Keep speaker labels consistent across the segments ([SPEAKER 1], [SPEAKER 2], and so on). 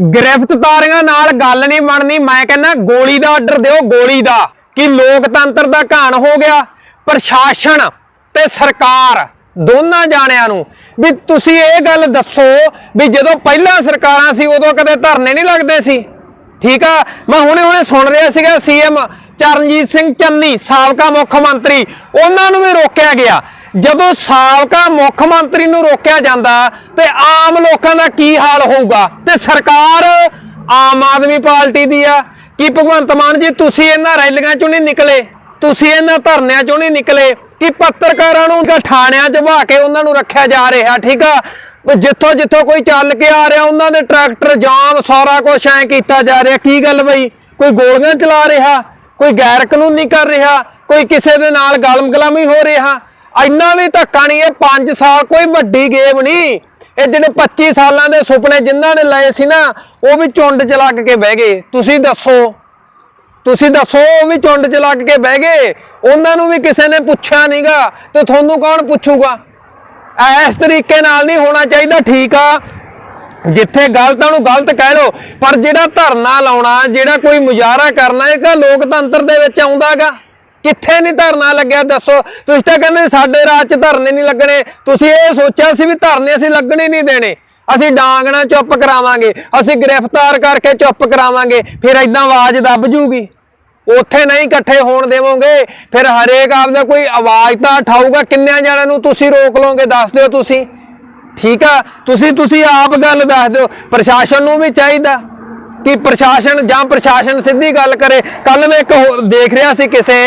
[SPEAKER 1] ਗ੍ਰਿਫਤਾਰੀਆਂ ਨਾਲ ਗੱਲ ਨਹੀਂ ਬਣਨੀ। ਮੈਂ ਕਹਿੰਦਾ ਗੋਲੀ ਦਾ ਆਰਡਰ ਦਿਓ, ਗੋਲੀ ਦਾ। ਕਿ ਲੋਕਤੰਤਰ ਦਾ ਘਾਣ ਹੋ ਗਿਆ। ਪ੍ਰਸ਼ਾਸਨ ਤੇ ਸਰਕਾਰ, ਦੋਨਾਂ ਜਾਣਿਆਂ ਨੂੰ, ਵੀ ਤੁਸੀਂ ਇਹ ਗੱਲ ਦੱਸੋ ਵੀ ਜਦੋਂ ਪਹਿਲਾਂ ਸਰਕਾਰਾਂ ਸੀ, ਉਦੋਂ ਕਦੇ ਧਰਨੇ ਨਹੀਂ ਲੱਗਦੇ ਸੀ। ਠੀਕ ਆ? ਮੈਂ ਹੁਣੇ ਹੁਣੇ ਸੁਣ ਰਿਹਾ ਸੀਗਾ, ਸੀਐਮ ਚਰਨਜੀਤ ਸਿੰਘ ਚੰਨੀ, ਸਾਬਕਾ ਮੁੱਖ ਮੰਤਰੀ, ਉਹਨਾਂ ਨੂੰ ਵੀ ਰੋਕਿਆ ਗਿਆ। ਜਦੋਂ ਸਾਬਕਾ ਮੁੱਖ ਮੰਤਰੀ ਨੂੰ ਰੋਕਿਆ ਜਾਂਦਾ ਤੇ ਆਮ ਲੋਕਾਂ ਦਾ ਕੀ ਹਾਲ ਹੋਊਗਾ? ਤੇ ਸਰਕਾਰ ਆਮ ਆਦਮੀ ਪਾਰਟੀ ਦੀ ਆ। ਕਿ ਭਗਵੰਤ ਮਾਨ ਜੀ, ਤੁਸੀਂ ਇਹਨਾਂ ਰੈਲੀਆਂ ਚੋਂ ਨਹੀਂ ਨਿਕਲੇ? ਤੁਸੀਂ ਇਹਨਾਂ ਧਰਨਿਆਂ ਚੋਂ ਨਹੀਂ ਨਿਕਲੇ? ਕਿ ਪੱਤਰਕਾਰਾਂ ਨੂੰ ਤਾਂ ਥਾਣਿਆਂ 'ਚ ਵਹਾ ਕੇ ਉਹਨਾਂ ਨੂੰ ਰੱਖਿਆ ਜਾ ਰਿਹਾ, ਠੀਕ ਆ? ਜਿੱਥੋਂ ਜਿੱਥੋਂ ਕੋਈ ਚੱਲ ਕੇ ਆ ਰਿਹਾ, ਉਹਨਾਂ ਦੇ ਟਰੈਕਟਰ ਜਾਮ, ਸਾਰਾ ਕੁਝ ਐ ਕੀਤਾ ਜਾ ਰਿਹਾ। ਕੀ ਗੱਲ ਬਈ? ਕੋਈ ਗੋਲੀਆਂ ਚਲਾ ਰਿਹਾ? ਕੋਈ ਗੈਰ ਕਾਨੂੰਨੀ ਕਰ ਰਿਹਾ? ਕੋਈ ਕਿਸੇ ਦੇ ਨਾਲ ਗਲਮ ਗਲਾਮੀ ਹੋ ਰਿਹਾ? ਇੰਨਾ ਵੀ ਧੱਕਾ ਨਹੀਂ ਇਹ 5 ਸਾਲ ਕੋਈ ਵੱਡੀ ਗੇਮ ਨਹੀਂ। ਇਹ ਜਿਹੜੇ 25 ਸਾਲਾਂ ਦੇ ਸੁਪਨੇ ਜਿਨ੍ਹਾਂ ਨੇ ਲਏ ਸੀ ਨਾ, ਉਹ ਵੀ ਚੁੰਡ ਚ ਲੱਗ ਕੇ ਬਹਿ ਗਏ। ਤੁਸੀਂ ਦੱਸੋ ਤੁਸੀਂ ਦੱਸੋ ਉਹ ਵੀ ਚੁੰਡ 'ਚ ਲੱਗ ਕੇ ਬਹਿ ਗਏ? ਉਹਨਾਂ ਨੂੰ ਵੀ ਕਿਸੇ ਨੇ ਪੁੱਛਿਆ ਨਹੀਂਗਾ ਤੇ ਤੁਹਾਨੂੰ ਕੌਣ ਪੁੱਛੂਗਾ? ਇਸ ਤਰੀਕੇ ਨਾਲ ਨਹੀਂ ਹੋਣਾ ਚਾਹੀਦਾ, ਠੀਕ ਆ? ਜਿੱਥੇ ਗਲਤ ਆ, ਉਹਨੂੰ ਗਲਤ ਕਹਿ ਲਓ। ਪਰ ਜਿਹੜਾ ਧਰਨਾ ਲਾਉਣਾ, ਜਿਹੜਾ ਕੋਈ ਮੁਜ਼ਾਹਰਾ ਕਰਨਾ, ਇਹ ਕਾ ਲੋਕਤੰਤਰ ਦੇ ਵਿੱਚ ਆਉਂਦਾਗਾ। ਕਿੱਥੇ ਨਹੀਂ ਧਰਨਾ ਲੱਗਿਆ? ਦੱਸੋ। ਤੁਸੀਂ ਤਾਂ ਕਹਿੰਦੇ ਸਾਡੇ ਰਾਜ 'ਚ ਧਰਨੇ ਨਹੀਂ ਲੱਗਣੇ। ਤੁਸੀਂ ਇਹ ਸੋਚਿਆ ਸੀ ਵੀ ਧਰਨੇ ਅਸੀਂ ਲੱਗਣੇ ਨਹੀਂ ਦੇਣੇ। ਅਸੀਂ ਡਾਂਗਣਾ ਚੁੱਪ ਕਰਾਵਾਂਗੇ। ਅਸੀਂ ਗ੍ਰਿਫਤਾਰ ਕਰਕੇ ਚੁੱਪ ਕਰਾਵਾਂਗੇ। ਫਿਰ ਐਦਾਂ ਆਵਾਜ਼ ਦੱਬ ਜੂਗੀ। ਉੱਥੇ ਨਹੀਂ ਇਕੱਠੇ ਹੋਣ ਦੇਵੋਗੇ। ਫਿਰ ਹਰੇਕ ਆਪਦਾ ਕੋਈ ਆਵਾਜ਼ ਤਾਂ ਉਠਾਊਗਾ। ਕਿੰਨਿਆਂ ਜਣਿਆਂ ਨੂੰ ਤੁਸੀਂ ਰੋਕ ਲਓਗੇ? ਦੱਸ ਦਿਓ ਤੁਸੀਂ। ਠੀਕ ਆ? ਤੁਸੀਂ ਤੁਸੀਂ ਆਪ ਗੱਲ ਦੱਸ ਦਿਓ। ਪ੍ਰਸ਼ਾਸਨ ਨੂੰ ਵੀ ਚਾਹੀਦਾ ਕਿ ਪ੍ਰਸ਼ਾਸਨ ਜਾਂ ਪ੍ਰਸ਼ਾਸਨ ਸਿੱਧੀ ਗੱਲ ਕਰੇ। ਕੱਲ ਮੈਂ ਇੱਕ ਹੋਰ ਦੇਖ ਰਿਹਾ ਸੀ ਕਿਸੇ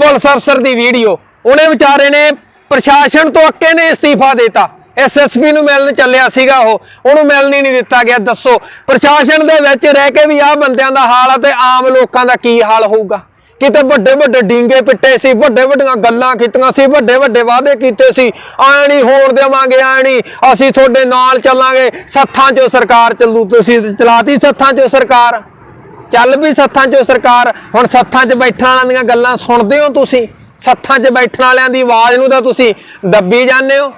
[SPEAKER 1] ਪੁਲਿਸ ਅਫਸਰ ਦੀ ਵੀਡੀਓ। ਉਹਨੇ ਵਿਚਾਰੇ ਨੇ ਪ੍ਰਸ਼ਾਸਨ ਤੋਂ ਅੱਕੇ ਨੇ ਅਸਤੀਫਾ ਦਿੱਤਾ। ਐਸਐਸਪੀ ਨੂੰ ਮਿਲਣ ਚੱਲਿਆ ਸੀਗਾ ਉਹ। ਉਹਨੂੰ ਮਿਲਣ ਹੀ ਨਹੀਂ ਦਿੱਤਾ ਗਿਆ, ਦੱਸੋ। ਪ੍ਰਸ਼ਾਸਨ ਦੇ ਵਿੱਚ ਰਹਿ ਕੇ ਵੀ ਆਹ ਬੰਦਿਆਂ ਦਾ ਹਾਲ ਆ ਤੇ ਆਮ ਲੋਕਾਂ ਦਾ ਕੀ ਹਾਲ ਹੋਊਗਾ? ਕਿਤੇ ਵੱਡੇ ਵੱਡੇ ਡੀਂਗੇ ਪਿੱਟੇ ਸੀ, ਵੱਡੇ ਵੱਡੀਆਂ ਗੱਲਾਂ ਕੀਤੀਆਂ ਸੀ, ਵੱਡੇ ਵੱਡੇ ਵਾਅਦੇ ਕੀਤੇ ਸੀ। ਐ ਨਹੀਂ ਹੋਣ ਦੇਵਾਂਗੇ ਐ ਨਹੀਂ ਅਸੀਂ ਤੁਹਾਡੇ ਨਾਲ ਚੱਲਾਂਗੇ। ਸੱਥਾਂ 'ਚੋਂ ਸਰਕਾਰ ਚੱਲੂ, ਤੁਸੀਂ ਚਲਾਤੀ ਸੱਥਾਂ 'ਚੋਂ ਸਰਕਾਰ? ਚੱਲ ਵੀ ਸੱਥਾਂ 'ਚੋਂ ਸਰਕਾਰ, ਹੁਣ ਸੱਥਾਂ 'ਚ ਬੈਠਣ ਵਾਲਿਆਂ ਦੀਆਂ ਗੱਲਾਂ ਸੁਣਦੇ ਹੋ ਤੁਸੀਂ? ਸੱਥਾਂ 'ਚ ਬੈਠਣ ਵਾਲਿਆਂ ਦੀ ਆਵਾਜ਼ ਨੂੰ ਤਾਂ ਤੁਸੀਂ ਦੱਬੀ ਜਾਂਦੇ ਹੋ।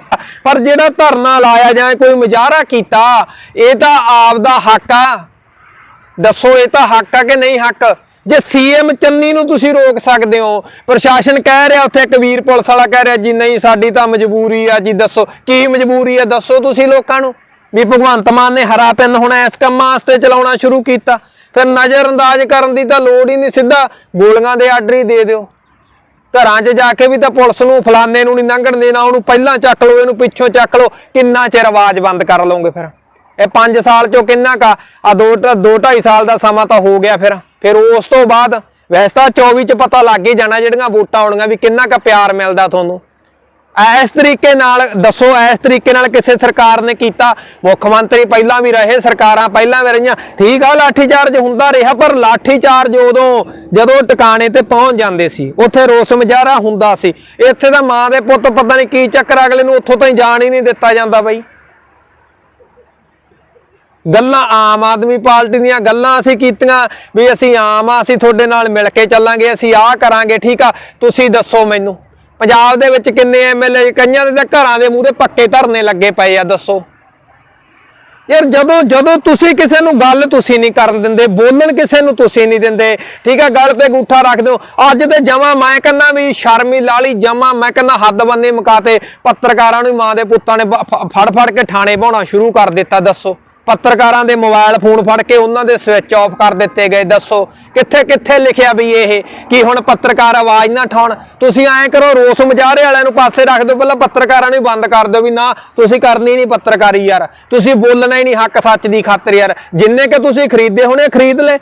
[SPEAKER 1] ਪਰ ਜਿਹੜਾ ਧਰਨਾ ਲਾਇਆ ਜਾਂ ਕੋਈ ਮੁਜ਼ਾਹਰਾ ਕੀਤਾ, ਇਹ ਤਾਂ ਆਪ ਦਾ ਹੱਕ ਆ। ਦੱਸੋ, ਇਹ ਤਾਂ ਹੱਕ ਆ ਕਿ ਨਹੀਂ ਹੱਕ? ਜੇ ਸੀਐਮ ਚੰਨੀ ਨੂੰ ਤੁਸੀਂ ਰੋਕ ਸਕਦੇ ਹੋ, ਪ੍ਰਸ਼ਾਸਨ ਕਹਿ ਰਿਹਾ ਉੱਥੇ ਕਬੀਰ ਪੁਲਿਸ ਵਾਲਾ ਕਹਿ ਰਿਹਾ, ਜੀ ਨਹੀਂ, ਸਾਡੀ ਤਾਂ ਮਜਬੂਰੀ ਆ ਜੀ, ਦੱਸੋ, ਕੀ ਮਜਬੂਰੀ ਆ? ਦੱਸੋ ਤੁਸੀਂ ਲੋਕਾਂ ਨੂੰ ਵੀ ਭਗਵੰਤ ਮਾਨ ਨੇ ਹਰਾ ਪਿੰਨ ਹੁਣ ਇਸ ਕੰਮਾਂ ਵਾਸਤੇ ਚਲਾਉਣਾ ਸ਼ੁਰੂ ਕੀਤਾ। ਫਿਰ ਨਜ਼ਰ ਅੰਦਾਜ਼ ਕਰਨ ਦੀ ਤਾਂ ਲੋੜ ਹੀ ਨਹੀਂ ਸਿੱਧਾ। ਗੋਲੀਆਂ ਦੇ ਆਰਡਰ ਹੀ ਦੇ ਦਿਓ। ਘਰਾਂ 'ਚ ਜਾ ਕੇ ਵੀ ਤਾਂ ਪੁਲਿਸ ਨੂੰ ਫਲਾਣੇ ਨੂੰ ਨਹੀਂ ਲੰਘਣ ਦੇਣਾ, ਉਹਨੂੰ ਪਹਿਲਾਂ ਚੱਕ ਲਓ, ਇਹਨੂੰ ਪਿੱਛੋਂ ਚੱਕ ਲਓ। ਕਿੰਨਾ ਚਿਰ ਆਵਾਜ਼ ਬੰਦ ਕਰ ਲਓਗੇ ਫਿਰ? ਇਹ 5 ਸਾਲ 'ਚੋਂ ਕਿੰਨਾ ਕਾ ਆ? 2 2 2.5 ਸਾਲ ਦਾ ਸਮਾਂ ਤਾਂ ਹੋ ਗਿਆ ਫਿਰ। ਫਿਰ ਉਸ ਤੋਂ ਬਾਅਦ, ਵੈਸੇ ਤਾਂ 24 'ਚ ਪਤਾ ਲੱਗ ਹੀ ਜਾਣਾ ਜਿਹੜੀਆਂ ਵੋਟਾਂ ਆਉਣੀਆਂ ਵੀ ਕਿੰਨਾ ਕਾ ਪਿਆਰ ਮਿਲਦਾ ਤੁਹਾਨੂੰ। ਇਸ ਤਰੀਕੇ ਨਾਲ, ਦੱਸੋ, ਇਸ ਤਰੀਕੇ ਨਾਲ ਕਿਸੇ ਸਰਕਾਰ ਨੇ ਕੀਤਾ? ਮੁੱਖ ਮੰਤਰੀ ਪਹਿਲਾਂ ਵੀ ਰਹੇ, ਸਰਕਾਰਾਂ ਪਹਿਲਾਂ ਵੀ ਰਹੀਆਂ। ਠੀਕ ਆ, ਲਾਠੀ ਚਾਰਜ ਹੁੰਦਾ ਰਿਹਾ, ਪਰ ਲਾਠੀ ਚਾਰਜ ਉਦੋਂ ਜਦੋਂ ਟਿਕਾਣੇ ਤੇ ਪਹੁੰਚ ਜਾਂਦੇ ਸੀ, ਉੱਥੇ ਰੋਸ ਮੁਜ਼ਾਹਰਾ ਹੁੰਦਾ ਸੀ। ਇੱਥੇ ਤਾਂ ਮਾਂ ਦੇ ਪੁੱਤ ਪਤਾ ਨਹੀਂ ਕੀ ਚੱਕਰ, ਅਗਲੇ ਨੂੰ ਉੱਥੋਂ ਤਾਂ ਜਾਣ ਹੀ ਨਹੀਂ ਦਿੱਤਾ ਜਾਂਦਾ ਬਈ। ਗੱਲਾਂ ਆਮ ਆਦਮੀ ਪਾਰਟੀ ਦੀਆਂ ਗੱਲਾਂ ਅਸੀਂ ਕੀਤੀਆਂ ਵੀ ਅਸੀਂ ਆਮ ਆ, ਅਸੀਂ ਤੁਹਾਡੇ ਨਾਲ ਮਿਲ ਕੇ ਚੱਲਾਂਗੇ, ਅਸੀਂ ਆਹ ਕਰਾਂਗੇ, ਠੀਕ ਆ। ਤੁਸੀਂ ਦੱਸੋ ਮੈਨੂੰ। ਪੰਜਾਬ ਦੇ ਵਿੱਚ ਕਿੰਨੇ ਐਮਐਲਏ ਕਈਆਂ ਦੇ ਤਾਂ ਘਰਾਂ ਦੇ ਮੂਹਰੇ ਪੱਕੇ ਧਰਨੇ ਲੱਗੇ ਪਏ ਆ, ਦੱਸੋ। ਯਾਰ ਜਦੋਂ ਜਦੋਂ ਤੁਸੀਂ ਕਿਸੇ ਨੂੰ ਗੱਲ ਤੁਸੀਂ ਨਹੀਂ ਕਰਨ ਦਿੰਦੇ, ਬੋਲਣ ਕਿਸੇ ਨੂੰ ਤੁਸੀਂ ਨਹੀਂ ਦਿੰਦੇ, ਠੀਕ ਆ, ਗੱਲ ਤੇ ਗੂਠਾ ਰੱਖਦੇ ਹੋ ਅੱਜ ਤੇ ਜਮਾ ਮੈਂ ਕਹਿੰਦਾ ਵੀ ਸ਼ਰਮੀ ਲਾਲੀ ਜਮਾ ਮੈਂ ਕਹਿੰਦਾ ਹੱਦ ਬੰਦੇ ਮੁਕਾਤੇ, ਪੱਤਰਕਾਰਾਂ ਨੂੰ ਮਾਂ ਦੇ ਪੁੱਤਾਂ ਨੇ ਫ- ਫੜ ਫੜ ਕੇ ਠਾਣੇ ਪਾਉਣਾ ਸ਼ੁਰੂ ਕਰ ਦਿੱਤਾ, ਦੱਸੋ। ਪੱਤਰਕਾਰਾਂ ਦੇ ਮੋਬਾਈਲ ਫੋਨ ਫੜ ਕੇ ਉਹਨਾਂ ਦੇ ਸਵਿਚ ਆਫ ਕਰ ਦਿੱਤੇ ਗਏ। ਦੱਸੋ ਕਿੱਥੇ ਕਿੱਥੇ ਲਿਖਿਆ ਵੀ ਇਹ, ਕਿ ਹੁਣ ਪੱਤਰਕਾਰ ਆਵਾਜ਼ ਨਾ ਠਾਉਣ? ਤੁਸੀਂ ਐਂ ਕਰੋ, ਰੋਸ ਮੁਜ਼ਾਹਰੇ ਵਾਲਿਆਂ ਨੂੰ ਪਾਸੇ ਰੱਖ ਦਿਓ। ਪਹਿਲਾਂ ਪੱਤਰਕਾਰਾਂ ਨੂੰ ਬੰਦ ਕਰ ਦਿਓ ਵੀ ਨਾ, ਤੁਸੀਂ ਕਰਨੀ ਨਹੀਂ ਪੱਤਰਕਾਰੀ ਯਾਰ। ਤੁਸੀਂ ਬੋਲਣਾ ਹੀ ਨਹੀਂ ਹੱਕ ਸੱਚ ਦੀ ਖਾਤਰ ਯਾਰ। ਜਿੰਨੇ ਕਿ ਤੁਸੀਂ ਖਰੀਦੇ ਹੋਣੇ, ਖਰੀਦ ਲੈ।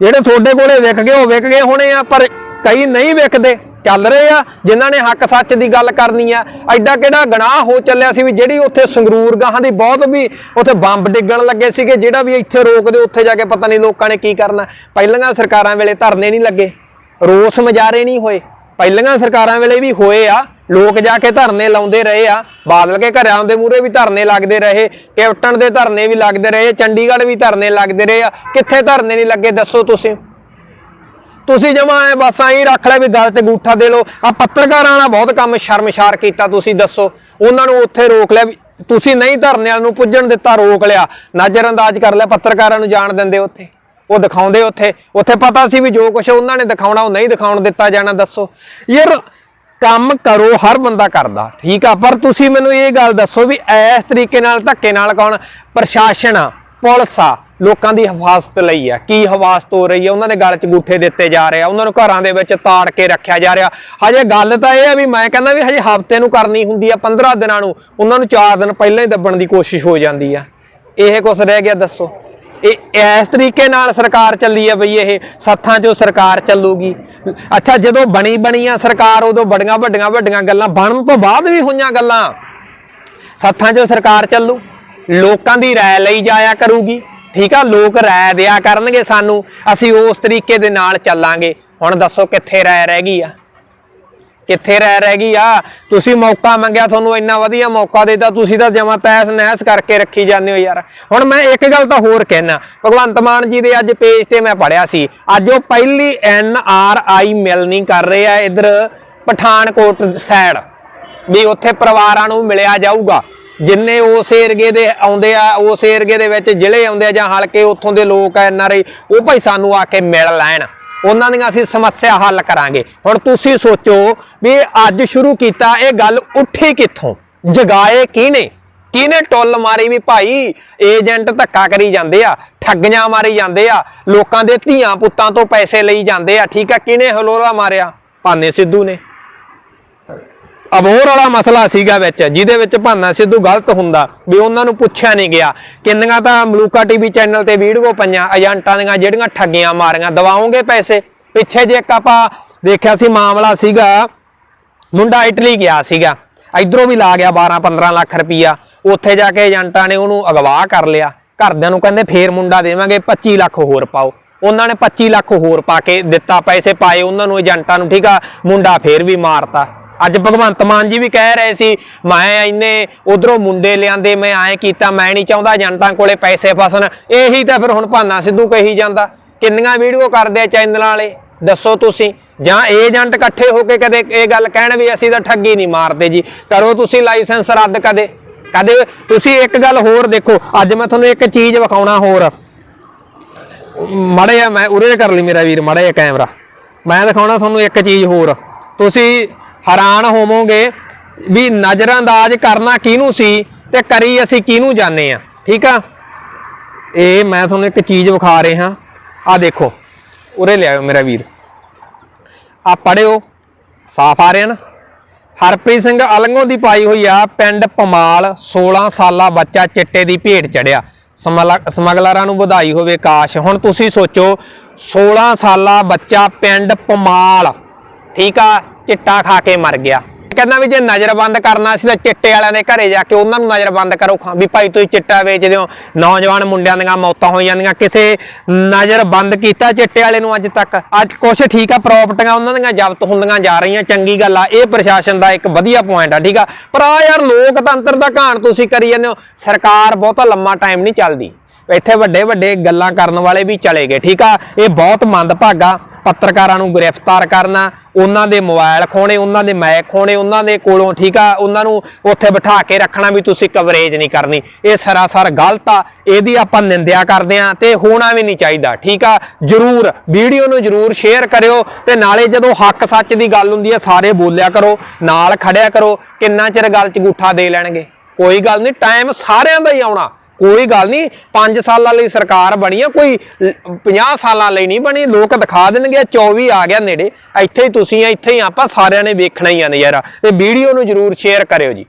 [SPEAKER 1] ਜਿਹੜੇ ਤੁਹਾਡੇ ਕੋਲੇ ਵਿਕ ਗਏ, ਉਹ ਵਿਕ ਗਏ ਹੋਣੇ ਆ, ਪਰ ਕਈ ਨਹੀਂ ਵਿਕਦੇ। ਚੱਲ ਰਹੇ ਆ, ਜਿਨ੍ਹਾਂ ਨੇ ਹੱਕ ਸੱਚ ਦੀ ਗੱਲ ਕਰਨੀ ਆ। ਐਡਾ ਕਿਹੜਾ ਗਨਾਹ ਹੋ ਚੱਲਿਆ ਸੀ ਵੀ ਜਿਹੜੀ ਉੱਥੇ ਸੰਗਰੂਰ ਗਾਹਾਂ ਦੀ ਬਹੁਤ ਵੀ ਉੱਥੇ ਬੰਬ ਡਿੱਗਣ ਲੱਗੇ ਸੀਗੇ, ਜਿਹੜਾ ਵੀ ਇੱਥੇ ਰੋਕਦੇ, ਉੱਥੇ ਜਾ ਕੇ ਪਤਾ ਨਹੀਂ ਲੋਕਾਂ ਨੇ ਕੀ ਕਰਨਾ। ਪਹਿਲੀਆਂ ਸਰਕਾਰਾਂ ਵੇਲੇ ਧਰਨੇ ਨਹੀਂ ਲੱਗੇ। ਰੋਸ ਮਜਾਰੇ ਨਹੀਂ ਹੋਏ। ਪਹਿਲੀਆਂ ਸਰਕਾਰਾਂ ਵੇਲੇ ਵੀ ਹੋਏ ਆ। ਲੋਕ ਜਾ ਕੇ ਧਰਨੇ ਲਾਉਂਦੇ ਰਹੇ ਆ। ਬਾਦਲ ਕੇ ਘਰਾਂ ਦੇ ਮੂਹਰੇ ਵੀ ਧਰਨੇ ਲੱਗਦੇ ਰਹੇ। ਕੈਪਟਨ ਦੇ ਧਰਨੇ ਵੀ ਲੱਗਦੇ ਰਹੇ। ਚੰਡੀਗੜ੍ਹ ਵੀ ਧਰਨੇ ਲੱਗਦੇ ਰਹੇ ਆ। ਕਿੱਥੇ ਧਰਨੇ ਨਹੀਂ ਲੱਗੇ, ਦੱਸੋ ਤੁਸੀਂ। ਤੁਸੀਂ ਜਮਾ ਐ ਬਸ ਐਂ ਰੱਖ ਲੈ ਵੀ ਗੱਲ ਤੇ ਗੂਠਾ ਦੇ ਲਓ। ਆ ਪੱਤਰਕਾਰਾਂ ਨਾਲ ਬਹੁਤ ਕੰਮ ਸ਼ਰਮਸ਼ਾਰ ਕੀਤਾ ਤੁਸੀਂ, ਦੱਸੋ। ਉਹਨਾਂ ਨੂੰ ਉੱਥੇ ਰੋਕ ਲਿਆ ਵੀ ਤੁਸੀਂ ਨਹੀਂ ਧਰਨੇ ਵਾਲ ਨੂੰ ਪੁੱਜਣ ਦਿੱਤਾ, ਰੋਕ ਲਿਆ। ਨਜ਼ਰਅੰਦਾਜ਼ ਕਰ ਲਿਆ, ਪੱਤਰਕਾਰਾਂ ਨੂੰ ਜਾਣ ਦਿੰਦੇ ਉੱਥੇ। ਉਹ ਦਿਖਾਉਂਦੇ ਉੱਥੇ। ਉੱਥੇ ਪਤਾ ਸੀ ਵੀ ਜੋ ਕੁਝ ਉਹਨਾਂ ਨੇ ਦਿਖਾਉਣਾ, ਉਹ ਨਹੀਂ ਦਿਖਾਉਣ ਦਿੱਤਾ ਜਾਣਾ, ਦੱਸੋ। ਯਾਰ, ਕੰਮ ਕਰੋ, ਹਰ ਬੰਦਾ ਕਰਦਾ, ਠੀਕ ਆ? ਪਰ ਤੁਸੀਂ ਮੈਨੂੰ ਇਹ ਗੱਲ ਦੱਸੋ ਵੀ ਇਸ ਤਰੀਕੇ ਨਾਲ, ਧੱਕੇ ਨਾਲ ਕੌਣ? ਪ੍ਰਸ਼ਾਸਨ ਆ। ਪੁਲਿਸ ਆ, ਲੋਕਾਂ ਦੀ ਹਿਫਾਜ਼ਤ ਲਈ ਆ। ਕੀ ਹਿਫਾਜ਼ਤ ਹੋ ਰਹੀ ਆ? ਉਹਨਾਂ ਦੇ ਗਲ 'ਚ ਗੂਠੇ ਦਿੱਤੇ ਜਾ ਰਹੇ ਆ। ਉਹਨਾਂ ਨੂੰ ਘਰਾਂ ਦੇ ਵਿੱਚ ਤਾੜ ਕੇ ਰੱਖਿਆ ਜਾ ਰਿਹਾ। ਹਜੇ ਗੱਲ ਤਾਂ ਇਹ ਆ ਵੀ ਮੈਂ ਕਹਿੰਦਾ ਵੀ ਹਜੇ ਹਫ਼ਤੇ ਨੂੰ ਕਰਨੀ ਹੁੰਦੀ ਆ 15 ਦਿਨਾਂ ਨੂੰ। ਉਹਨਾਂ ਨੂੰ 4 ਦਿਨ ਪਹਿਲਾਂ ਹੀ ਦੱਬਣ ਦੀ ਕੋਸ਼ਿਸ਼ ਹੋ ਜਾਂਦੀ ਆ। ਇਹ ਕੁਛ ਰਹਿ ਗਿਆ, ਦੱਸੋ। ਇਹ, ਇਸ ਤਰੀਕੇ ਨਾਲ ਸਰਕਾਰ ਚੱਲੀ ਆ ਬਈ ਇਹ, ਸੱਥਾਂ 'ਚੋਂ ਸਰਕਾਰ ਚੱਲੂਗੀ। ਅੱਛਾ, ਜਦੋਂ ਬਣੀ ਬਣੀ ਆ ਸਰਕਾਰ, ਉਦੋਂ ਬੜੀਆਂ ਵੱਡੀਆਂ ਵੱਡੀਆਂ ਗੱਲਾਂ ਬਣਨ ਤੋਂ ਬਾਅਦ ਵੀ ਹੋਈਆਂ ਗੱਲਾਂ। ਸੱਥਾਂ 'ਚੋਂ ਸਰਕਾਰ ਚੱਲੂ। ਲੋਕਾਂ ਦੀ ਰਾਏ ਲਈ ਜਾਇਆ ਕਰੂਗੀ। ਠੀਕ ਆ, ਲੋਕ ਰਾਏ ਦਿਆ ਕਰਨਗੇ ਸਾਨੂੰ, ਅਸੀਂ ਉਸ ਤਰੀਕੇ ਦੇ ਨਾਲ ਚੱਲਾਂਗੇ। ਹੁਣ ਦੱਸੋ ਕਿੱਥੇ ਰਾਏ ਰਹਿ ਗਈ ਆ? ਕਿੱਥੇ ਰਹਿ ਰਹਿ ਗਈ ਆ? ਤੁਸੀਂ ਮੌਕਾ ਮੰਗਿਆ, ਤੁਹਾਨੂੰ ਇੰਨਾ ਵਧੀਆ ਮੌਕਾ ਦੇਤਾ, ਤੁਸੀਂ ਤਾਂ ਜਮਾ ਤੈਸ ਨਹਿਸ ਕਰਕੇ ਰੱਖੀ ਜਾਂਦੇ ਹੋ ਯਾਰ। ਹੁਣ ਮੈਂ ਇੱਕ ਗੱਲ ਤਾਂ ਹੋਰ ਕਹਿਣਾ ਭਗਵੰਤ ਮਾਨ ਜੀ ਦੇ ਅੱਜ ਪੇਜ ਤੇ ਮੈਂ ਪੜਿਆ ਸੀ, ਅੱਜ ਉਹ ਪਹਿਲੀ ਐਨ ਆਰ ਆਈ ਮਿਲਣੀ ਕਰ ਰਹੇ ਆ ਇਧਰ ਪਠਾਨਕੋਟ ਸਾਈਡ, ਵੀ ਉੱਥੇ ਪਰਿਵਾਰਾਂ ਨੂੰ ਮਿਲਿਆ ਜਾਊਗਾ। ਜਿੰਨੇ ਉਸ ਏਰੀਏ ਦੇ ਆਉਂਦੇ ਆ ਉਸ ਏਰੀਏ ਦੇ ਵਿੱਚ ਜ਼ਿਲ੍ਹੇ ਆਉਂਦੇ ਆ ਜਾਂ ਹਲਕੇ ਉੱਥੋਂ ਦੇ ਲੋਕ ਐ ਐਨਆਰਆਈ ਉਹ ਭਾਈ ਸਾਨੂੰ ਆ ਕੇ ਮਿਲ ਲੈਣ। ਉਹਨਾਂ ਦੀਆਂ ਅਸੀਂ ਸਮੱਸਿਆ ਹੱਲ ਕਰਾਂਗੇ। ਹੁਣ ਤੁਸੀਂ ਸੋਚੋ ਵੀ ਅੱਜ ਸ਼ੁਰੂ ਕੀਤਾ ਇਹ ਗੱਲ ਉੱਠੀ ਕਿੱਥੋਂ? ਜਗਾਏ ਕਿਹਨੇ? ਕਿਹਨੇ ਟੁੱਲ ਮਾਰੀ ਵੀ ਭਾਈ ਏਜੰਟ ਧੱਕਾ ਕਰੀ ਜਾਂਦੇ ਆ, ਠੱਗੀਆਂ ਮਾਰੀ ਜਾਂਦੇ ਆ, ਲੋਕਾਂ ਦੇ ਧੀਆਂ ਪੁੱਤਾਂ ਤੋਂ ਪੈਸੇ ਲਈ ਜਾਂਦੇ ਆ, ਠੀਕ ਆ, ਕਿਹਨੇ ਹਲੋਲਾ ਮਾਰਿਆ? ਭਾਨੇ ਸਿੱਧੂ ਨੇ। ਅਬੋਰ ਵਾਲਾ ਮਸਲਾ ਸੀਗਾ ਵਿੱਚ, ਜਿਹਦੇ ਵਿੱਚ ਭਾਨਾ ਸਿੱਧੂ ਗਲਤ ਹੁੰਦਾ, ਵੀ ਉਹਨਾਂ ਨੂੰ ਪੁੱਛਿਆ ਨਹੀਂ ਗਿਆ। ਕਿੰਨੀਆਂ ਤਾਂ ਮਲੂਕਾ ਟੀਵੀ ਚੈਨਲ ਤੇ ਵੀਡੀਓ ਪਈਆਂ, ਏਜੰਟਾਂ ਦੀਆਂ ਜਿਹੜੀਆਂ ਠੱਗੀਆਂ ਮਾਰੀਆਂ, ਦਵਾਉਂਗੇ ਪੈਸੇ? ਪਿੱਛੇ ਜੇ ਇੱਕ ਆਪਾਂ ਦੇਖਿਆ ਸੀ ਮਾਮਲਾ ਸੀਗਾ, ਮੁੰਡਾ ਇਟਲੀ ਗਿਆ ਸੀਗਾ, ਇਧਰੋਂ ਵੀ ਲਾ ਗਿਆ 12 15 ਲੱਖ ਰੁਪਈਆ। ਉੱਥੇ ਜਾ ਕੇ ਏਜੰਟਾਂ ਨੇ ਉਹਨੂੰ ਅਗਵਾ ਕਰ ਲਿਆ। ਘਰਦਿਆਂ ਨੂੰ ਕਹਿੰਦੇ ਫੇਰ ਮੁੰਡਾ ਦੇਵਾਂਗੇ 25 ਲੱਖ ਹੋਰ ਪਾਓ। ਉਹਨਾਂ ਨੇ 25 ਲੱਖ ਹੋਰ ਪਾ ਕੇ ਦਿੱਤਾ ਪੈਸੇ ਪਾਏ, ਉਹਨਾਂ ਨੂੰ ਏਜੰਟਾਂ ਨੂੰ, ਠੀਕ ਆ, ਮੁੰਡਾ ਫੇਰ ਵੀ ਮਾਰਤਾ। ਅੱਜ ਭਗਵੰਤ ਮਾਨ ਜੀ ਵੀ ਕਹਿ ਰਹੇ ਸੀ, ਮੈਂ ਇੰਨੇ ਉਧਰੋਂ ਮੁੰਡੇ ਲਿਆਂਦੇ, ਮੈਂ ਐਂ ਕੀਤਾ, ਮੈਂ ਨਹੀਂ ਚਾਹੁੰਦਾ ਏਜੰਟਾਂ ਕੋਲੇ ਪੈਸੇ ਫਸਣ। ਇਹੀ ਤਾਂ ਫਿਰ ਹੁਣ ਭਾਨਾ ਸਿੱਧੂ ਕਹੀ ਜਾਂਦਾ। ਕਿੰਨੀਆਂ ਵੀਡੀਓ ਕਰਦੇ ਆ ਚੈਨਲਾਂ ਵਾਲੇ? ਦੱਸੋ ਤੁਸੀਂ। ਜਾਂ ਏਜੰਟ ਇਕੱਠੇ ਹੋ ਕੇ ਕਦੇ ਇਹ ਗੱਲ ਕਹਿਣ ਵੀ ਅਸੀਂ ਤਾਂ ਠੱਗੀ ਨਹੀਂ ਮਾਰਦੇ ਜੀ। ਕਰੋ ਤੁਸੀਂ ਲਾਇਸੈਂਸ ਰੱਦ ਕਦੇ। ਕਦੇ ਤੁਸੀਂ ਇੱਕ ਗੱਲ ਹੋਰ ਦੇਖੋ। ਅੱਜ ਮੈਂ ਤੁਹਾਨੂੰ ਇੱਕ ਚੀਜ਼ ਵਿਖਾਉਣਾ ਹੋਰ। ਮੜੇ ਆ ਮੈਂ ਉਰੇ ਕਰ ਲਈ ਮੇਰਾ ਵੀਰ, ਮੜੇ ਆ ਕੈਮਰਾ। ਮੈਂ ਦਿਖਾਉਣਾ ਤੁਹਾਨੂੰ ਇੱਕ ਚੀਜ਼ ਹੋਰ। ਤੁਸੀਂ ਹੈਰਾਨ ਹੋਵੋਗੇ ਵੀ ਨਜ਼ਰਅੰਦਾਜ਼ ਕਰਨਾ ਕਿਹਨੂੰ ਸੀ ਤੇ ਕਰੀ ਅਸੀਂ ਕਿਹਨੂੰ ਜਾਣੇ ਆ ਠੀਕ ਆ? ਇਹ ਮੈਂ ਤੁਹਾਨੂੰ ਇੱਕ ਚੀਜ਼ ਵਿਖਾ ਰਿਹਾ ਆ ਦੇਖੋ, ਉਰੇ ਲਿਆਓ ਮੇਰਾ ਵੀਰ। ਆ ਪੜਿਓ ਸਾਫ਼ ਆ ਰਿਹਾ ਨਾ? ਹਰਪ੍ਰੀਤ ਸਿੰਘ ਅਲੰਗੋਂ ਦੀ ਪਾਈ ਹੋਈ ਆ ਪਿੰਡ ਪਮਾਲ 16 ਸਾਲਾ ਬੱਚਾ ਚਿੱਟੇ ਦੀ ਭੇਟ ਚੜਿਆ। ਸਮਗਲਰਾਂ ਨੂੰ ਵਧਾਈ ਹੋਵੇ ਕਾਸ਼। ਹੁਣ ਤੁਸੀਂ ਸੋਚੋ 16 ਸਾਲਾ ਬੱਚਾ ਪਿੰਡ ਪਮਾਲ, ਠੀਕ ਆ? ਚਿੱਟਾ ਖਾ ਕੇ ਮਰ ਗਿਆ। ਕਹਿੰਦਾ ਵੀ ਜੇ ਨਜ਼ਰਬੰਦ ਕਰਨਾ ਸੀ ਤਾਂ ਚਿੱਟੇ ਵਾਲਿਆਂ ਦੇ ਘਰੇ ਜਾ ਕੇ ਉਹਨਾਂ ਨੂੰ ਨਜ਼ਰਬੰਦ ਕਰੋ ਖਾਂ ਵੀ ਭਾਈ ਤੁਸੀਂ ਚਿੱਟਾ ਵੇਚਦੇ ਹੋ। ਨੌਜਵਾਨ ਮੁੰਡਿਆਂ ਦੀਆਂ ਮੌਤਾਂ ਹੋ ਜਾਂਦੀਆਂ ਕਿਸੇ ਨਜ਼ਰਬੰਦ ਕੀਤਾ ਚਿੱਟੇ ਵਾਲੇ ਨੂੰ ਅੱਜ ਤੱਕ? ਅੱਜ ਕੁਛ ਠੀਕ ਆ ਪ੍ਰਾਪਰਟੀਆਂ ਉਹਨਾਂ ਦੀਆਂ ਜ਼ਬਤ ਹੁੰਦੀਆਂ ਜਾ ਰਹੀਆਂ, ਚੰਗੀ ਗੱਲ ਆ। ਇਹ ਪ੍ਰਸ਼ਾਸਨ ਦਾ ਇੱਕ ਵਧੀਆ ਪੁਆਇੰਟ ਆ, ਠੀਕ ਆ? ਪਰ ਆ ਯਾਰ ਲੋਕਤੰਤਰ ਦਾ ਘਾਣ ਤੁਸੀਂ ਕਰੀ ਜਾਂਦੇ ਹੋ। ਸਰਕਾਰ ਬਹੁਤਾ ਲੰਮਾ ਟਾਈਮ ਨਹੀਂ ਚੱਲਦੀ। ਇੱਥੇ ਵੱਡੇ ਵੱਡੇ ਗੱਲਾਂ ਕਰਨ ਵਾਲੇ ਵੀ ਚਲੇ ਗਏ, ਠੀਕ ਆ? ਇਹ ਬਹੁਤ ਮੰਦਭਾਗਾ। ਪੱਤਰਕਾਰਾਂ ਨੂੰ ਗ੍ਰਿਫਤਾਰ ਕਰਨਾ, ਉਹਨਾਂ ਦੇ ਮੋਬਾਈਲ ਖੋਣੇ ਉਹਨਾਂ ਦੇ ਮੈਕ ਖੋਣੇ ਉਹਨਾਂ ਦੇ ਕੋਲੋਂ ਠੀਕ ਆ, ਉਹਨਾਂ ਨੂੰ ਉੱਥੇ ਬਿਠਾ ਕੇ ਰੱਖਣਾ ਵੀ ਤੁਸੀਂ ਕਵਰੇਜ ਨਹੀਂ ਕਰਨੀ। ਇਹ ਸਰਾਸਰ ਗਲਤ ਆ, ਇਹਦੀ ਆਪਾਂ ਨਿੰਦਿਆ ਕਰਦੇ ਆ ਤੇ ਹੋਣਾ ਵੀ ਨਹੀਂ ਚਾਹੀਦਾ, ਠੀਕ ਆ? ਜਰੂਰ, ਵੀਡੀਓ ਨੂੰ ਜਰੂਰ ਸ਼ੇਅਰ ਕਰਿਓ ਤੇ ਨਾਲੇ ਜਦੋਂ ਹੱਕ ਸੱਚ ਦੀ ਗੱਲ ਹੁੰਦੀ ਆ, ਸਾਰੇ ਬੋਲਿਆ ਕਰੋ, ਨਾਲ ਖੜਿਆ ਕਰੋ, ਕਿੰਨਾ ਚਿਰ ਗੱਲ 'ਚ ਗੂਠਾ ਦੇ ਲੈਣਗੇ? ਕੋਈ ਗੱਲ ਨਹੀਂ ਟਾਈਮ ਸਾਰਿਆਂ ਦਾ ਹੀ ਆਉਣਾ। ਕੋਈ ਗੱਲ ਨਹੀਂ 5 ਸਾਲਾਂ ਲਈ ਸਰਕਾਰ ਬਣੀ ਆ, ਕੋਈ 50 ਸਾਲਾਂ ਲਈ ਨਹੀਂ ਬਣੀ, ਲੋਕ ਦਿਖਾ ਦੇਣਗੇ 24 ਆ ਗਿਆ ਨੇੜੇ, ਇੱਥੇ ਹੀ ਤੁਸੀਂ ਆ, ਇੱਥੇ ਹੀ ਆਪਾਂ ਸਾਰਿਆਂ ਨੇ ਵੇਖਣਾ ਹੀ ਆ ਨਜ਼ਾਰਾ, ਤੇ ਵੀਡੀਓ ਨੂੰ ਜਰੂਰ ਸ਼ੇਅਰ ਕਰਿਓ ਜੀ।